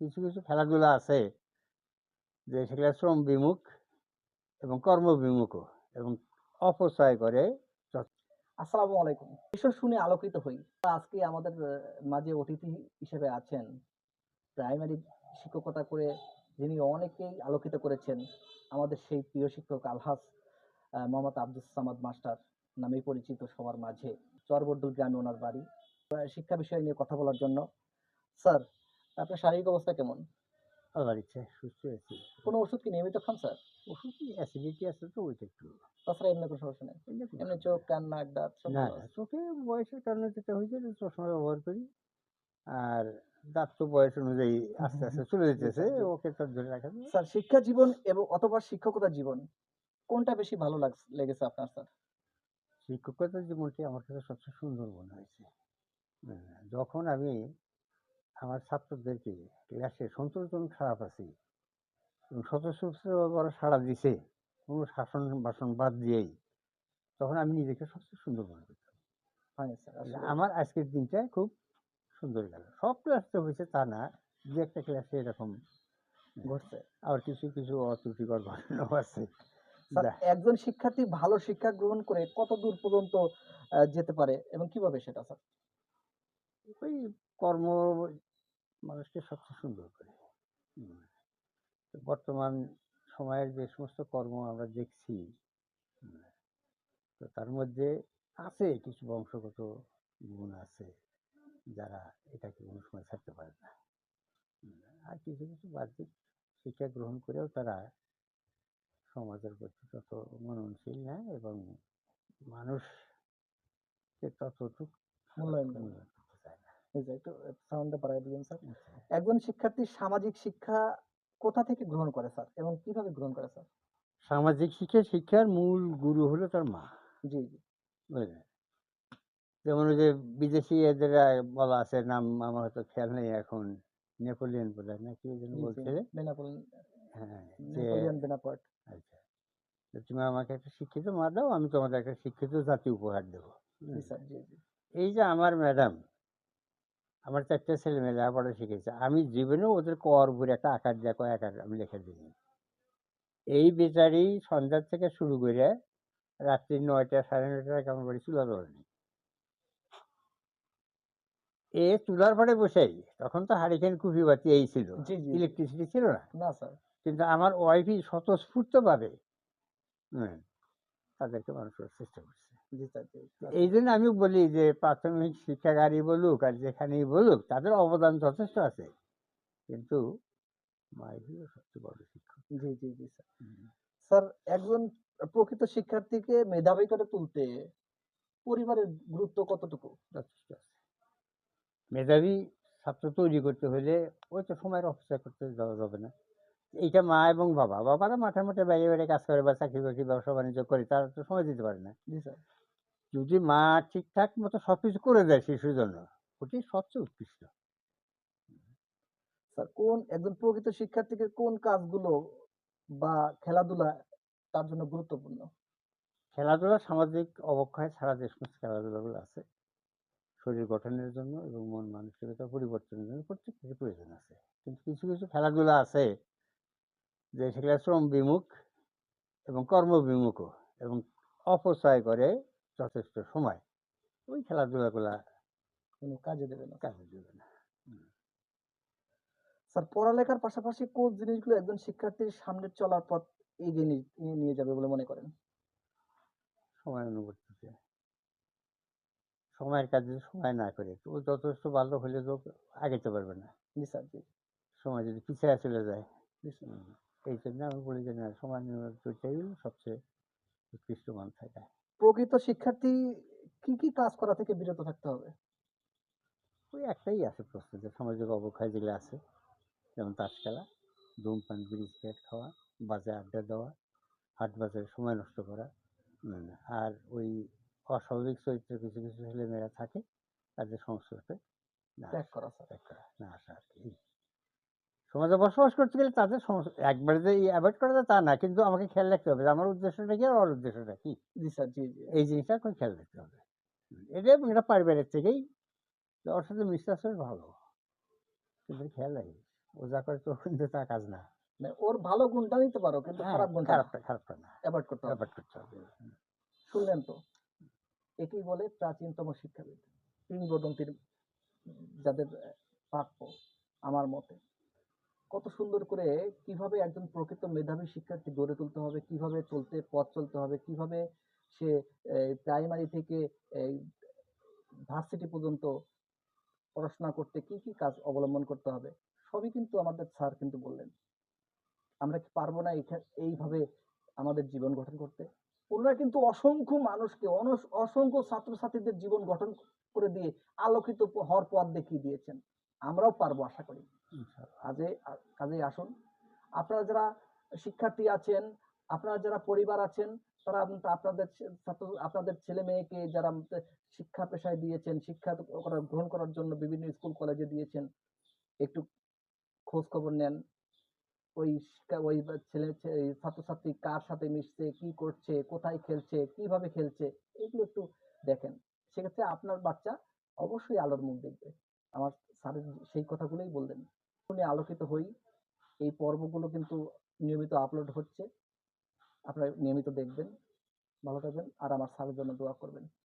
কিছু কিছু খেলাধুলা আছে যে সেগুলা শ্রম বিমুখ এবং কর্ম বিমুখও এবং অপচয় করে আসসালামু আলাইকুম। ঈশ্বর শুনে আলোকিত হই। আজকে আমাদের মাঝে অতিথি হিসেবে আছেন প্রাইমারি শিক্ষকতা করে যিনি অনেকেই আলোকিত করেছেন। আমাদের সেই প্রিয় শিক্ষক আলহাস মোহাম্মদ আব্দুল সামাদ মাস্টার নামে পরিচিত সবার মাঝে। চরবর্দুল গ্রামে ওনার বাড়ি। শিক্ষা বিষয় নিয়ে কথা বলার জন্য। স্যার আপনার শারীরিক অবস্থা কেমন? আল্লাহর ইচ্ছে সুস্থ আছি। কোনো ওষুধ কি নিয়মিত খান স্যার? ওষুধ কি অ্যাসিডিটি আছে তো ওইটা একটু। তাছাড়া এমনি কোনো সমস্যা নেই? এমনি চোখ কান নাক দাঁত সব না? চোখে বয়সের কারণে যেটা হয়েছে চশমা ব্যবহার করি। আর দাঁত তো বয়স অনুযায়ী আস্তে আস্তে চলে যেতেছে ওকে তো ধরে রাখা। স্যার শিক্ষা জীবন এবং অথবা শিক্ষকতা জীবন কোনটা বেশি ভালো লাগ- লেগেছে আপনার স্যার? শিক্ষকতার জীবনটি আমার কাছে সবচেয়ে সুন্দর মনে হয়েছে। হ্যাঁ, যখন আমি আমার ছাত্রদেরকে ক্লাসে সন্তোষজন খারাপ আছি এবং স্বতঃস্ফূর্ত সাড়া দিছে। কোনো শাসন বাসন বাদ দিয়েই। তখন আমি নিজেকে সবচেয়ে সুন্দর মনে করতাম। স্যার আমার আজকের দিনটা খুব সুন্দর গেল। সব ক্লাসে হয়েছে তা না যে একটা ক্লাসে এরকম ঘটছে। আবার কিছু কিছু অত্রুটিকর ঘটনাও আছে। একজন শিক্ষার্থী ভালো শিক্ষা গ্রহণ করে কত দূর পর্যন্ত যেতে পারে এবং কীভাবে সেটা স্যার? ওই কর্ম মানুষকে সবচেয়ে সুন্দর করে। বর্তমান সময়ের যে সমস্ত কর্ম আমরা দেখছি তো তার মধ্যে আছে কিছু বংশগত গুণ আছে যারা এটাকে কোনো সময় ছাড়তে পারে না। আর কিছু কিছু বাহ্যিক শিক্ষা গ্রহণ করেও তারা সমাজের প্রতি তত মননশীল না এবং মানুষকে ততটুকু মূল্যায়ন একটু সাউন্ডে বাড়াই দিবেন স্যার। আচ্ছা। একজন শিক্ষার্থী সামাজিক শিক্ষা কোথা থেকে গ্রহণ করে স্যার? এবং কীভাবে গ্রহণ করে স্যার? সামাজিক শিক্ষা শিক্ষার মূল গুরু হলো তার মা। জি জি। বুঝলেন? যেমন ওই যে বিদেশি এদের বলা আছে নাম আমার হয়তো খেয়াল নেই এখন নেপোলিয়ন বলে না কি যেন বলছে হ্যাঁ আচ্ছা। তুমি আমাকে একটা শিক্ষিত মা দাও আমি তোমাদের একটা শিক্ষিত জাতি উপহার দেবো। এই যে আমার ম্যাডাম আমার চারটে ছেলে মেয়ে লেখাপড়া শিখেছে। আমি জীবনে ওদের কর ভরে একটা আকার কয় আকার আমি লিখে দিইনি। এই বেচারি সন্ধ্যার থেকে শুরু করে রাত্রি নয়টা সাড়ে নয়টা কেমন বাড়ি চুলা ধরেনি এ চুলার পরে বসেই। তখন তো হারিকেন কুপি বাতি এই ছিল। ইলেকট্রিসিটি ছিল না। না স্যার। কিন্তু আমার ওয়াইফই স্বতঃস্ফূর্ত ভাবে হুম, তাদেরকে মানুষ চেষ্টা করছে। এই জন্য আমি বলি যে প্রাথমিক শিক্ষাগারই বলুক আর যেখানেই বলুক তাদের অবদান যথেষ্ট আছে। কিন্তু সবচেয়ে বড় শিক্ষক। জি জি জি স্যার। স্যার একজন প্রকৃত শিক্ষার্থীকে মেধাবী করে তুলতে পরিবারের গুরুত্ব কতটুকু? যথেষ্ট আছে। মেধাবী ছাত্র তৈরি করতে হলে ওই তো সময়ের অপেক্ষা করতে যাওয়া যাবে না। এইটা মা এবং বাবা বাবারা মাঠে মাঠে বাইরে বাইরে কাজ করে বা চাকরি বাকরি ব্যবসা বাণিজ্য করে তারা তো সময় দিতে পারে না। জি স্যার। যদি মা ঠিকঠাক মতো সবকিছু করে দেয় শিশুর জন্য ওটি সবচেয়ে উৎকৃষ্ট। স্যার কোন একজন প্রকৃত শিক্ষার্থীকে কোন কাজগুলো বা খেলাধুলা তার জন্য গুরুত্বপূর্ণ? খেলাধুলা সামাজিক অবক্ষয় ছাড়া যে সমস্ত খেলাধুলাগুলো আছে শরীর গঠনের জন্য এবং মন মানসিকতা পরিবর্তনের জন্য প্রত্যেক প্রত্যেকের প্রয়োজন আছে। কিন্তু কিছু কিছু খেলাধুলা আছে যে সেগুলো শ্রম বিমুখ এবং কর্ম বিমুখও এবং অপচয় করে যথেষ্ট সময়। ওই খেলাধুলাগুলা কোনো কাজে দেবে না কাজে দেবে না। স্যার পড়ালেখার পাশাপাশি কোন জিনিসগুলো একজন শিক্ষার্থীর সামনে চলার পথ এগিয়ে নিয়ে যাবে বলে মনে করেন? সময় অনুবর্তিতে। সময়ের কাজে যদি সময় না করে। তো ও যথেষ্ট ভালো হলে তো আগাইতে পারবে না। জি স্যার জি। সময় যদি পিছিয়ে চলে যায়। এই জন্য আমি বলি যে না সময় হলো সবচেয়ে উৎকৃষ্ট মান থাকা। প্রকৃত শিক্ষার্থী কি কি কাজ করা থেকে বিরত থাকতে হবে? ওই একটাই আছে প্রশ্ন যে সামাজিক অবক্ষয় যেগুলো আছে যেমন তাস খেলা ধূমপান বিড়ি সিগারেট খাওয়া বাজে আড্ডা দেওয়া হাট বাজারে সময় নষ্ট করা আর ওই অস্বাভাবিক চরিত্রের কিছু কিছু ছেলেমেয়েরা থাকে তাদের সংস্পর্শে না ত্যাগ আসা, আর কি। সমাজে বসবাস করতে গেলে তাদের সমস্যা একবারে যে অ্যাভয়েড করা যায় তা না কিন্তু আমাকে খেয়াল রাখতে হবে যে আমার উদ্দেশ্যটা কি আর ওর উদ্দেশ্যটা কি? জি স্যার জি জি। এই জিনিসটা এখন খেয়াল রাখতে হবে। এটা এবং এটা পারিবারিক থেকেই যে ওর সাথে মিশতে আসলে ভালো। কিন্তু খেয়াল রাখি ও যা করে তো কিন্তু তা কাজ না। ওর ভালো গুণটা নিতে পারো কিন্তু হ্যাঁ, খারাপ গুণটা খারাপটা খারাপটা না। অ্যাভয়েড করতে হবে। ব্যাপার করতে হবে। শুনলেন তো একেই বলে প্রাচীনতম শিক্ষাবিদ। কিংবদন্তির যাদের প্রাপ্য আমার মতে। কত সুন্দর করে কীভাবে একজন প্রকৃত মেধাবী শিক্ষার্থী গড়ে তুলতে হবে, কীভাবে চলতে, পথ চলতে হবে, কীভাবে সে প্রাইমারি থেকে ভার্সিটি পর্যন্ত পড়াশোনা করতে কি কি কাজ অবলম্বন করতে হবে, সবই কিন্তু আমাদের স্যার কিন্তু বললেন। আমরা কি পারব না এইভাবে আমাদের জীবন গঠন করতে? ওনারা কিন্তু অসংখ্য মানুষকে অসংখ্য ছাত্রছাত্রীদের জীবন গঠন করে দিয়ে আলোকিত হওয়ার পথ দেখিয়ে দিয়েছেন। আমরাও পারব আশা করি। কাজে কাজেই আসুন। আপনারা যারা শিক্ষার্থী আছেন আপনারা যারা পরিবার আছেন তারা আপ- আপনাদের ছাত্র আপনাদের ছেলে মেয়েকে যারা শিক্ষা পেশায় দিয়েছেন শিক্ষা গ্রহণ করার জন্য বিভিন্ন স্কুল কলেজে দিয়েছেন একটু খোঁজ খবর নেন। ওই ওই ছেলে ছাত্রছাত্রী কার সাথে মিশছে কি করছে কোথায় খেলছে কীভাবে খেলছে এগুলো একটু দেখেন। সেক্ষেত্রে আপনার বাচ্চা অবশ্যই আলোর মুখ দেখবে। আমার সেই কথাগুলোই বললেন। শুনে আলোকিত হই। এই পর্বগুলো কিন্তু নিয়মিত আপলোড হচ্ছে। আপনারা নিয়মিত দেখবেন, ভালো থাকবেন, আর আমার স্যারের জন্য দোয়া করবেন।